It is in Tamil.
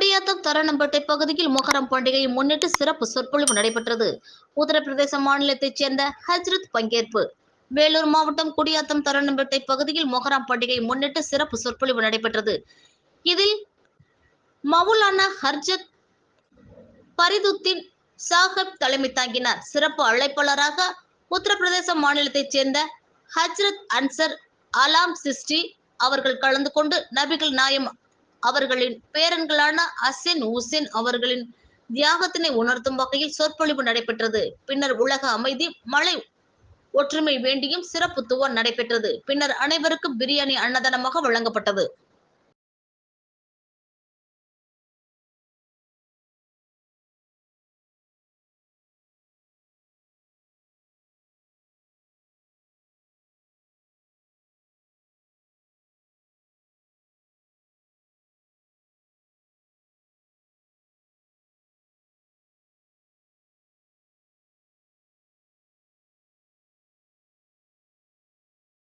குடியாத்தம் தரணம்பேட்டை பகுதியில் மொஹரம் பண்டிகையை முன்னிட்டு சிறப்பு சொற்பொழிவு நடைபெற்றது. உத்தரப்பிரதேச மாநிலத்தைச் சேர்ந்த ஹஜ்ரத் பங்கேற்பு. வேலூர் மாவட்டம் குடியாத்தம் தரணம்பேட்டை பகுதியில் மொஹரம் பண்டிகையை முன்னிட்டு சிறப்பு சொற்பொழிவு நடைபெற்றது. இதில் மவுலானா ஹர்ஜத் பரிதுத்தின் சாஹிப் தலைமை தாங்கினார். சிறப்பு அழைப்பாளராக உத்தரப்பிரதேச மாநிலத்தைச் சேர்ந்த ஹஜ்ரத் அன்சர் அலாம் சிஸ்டி அவர்கள் கலந்து கொண்டு நபிகள் நாயம் அவர்களின் பேரன்களான அசின் உசின் அவர்களின் தியாகத்தினை உணர்த்தும் வகையில் சொற்பொழிவு நடைபெற்றது. பின்னர் உலக அமைதி மழை ஒற்றுமை வேண்டியும் சிறப்பு துவன் நடைபெற்றது. பின்னர் அனைவருக்கும் பிரியாணி அன்னதானமாக வழங்கப்பட்டது.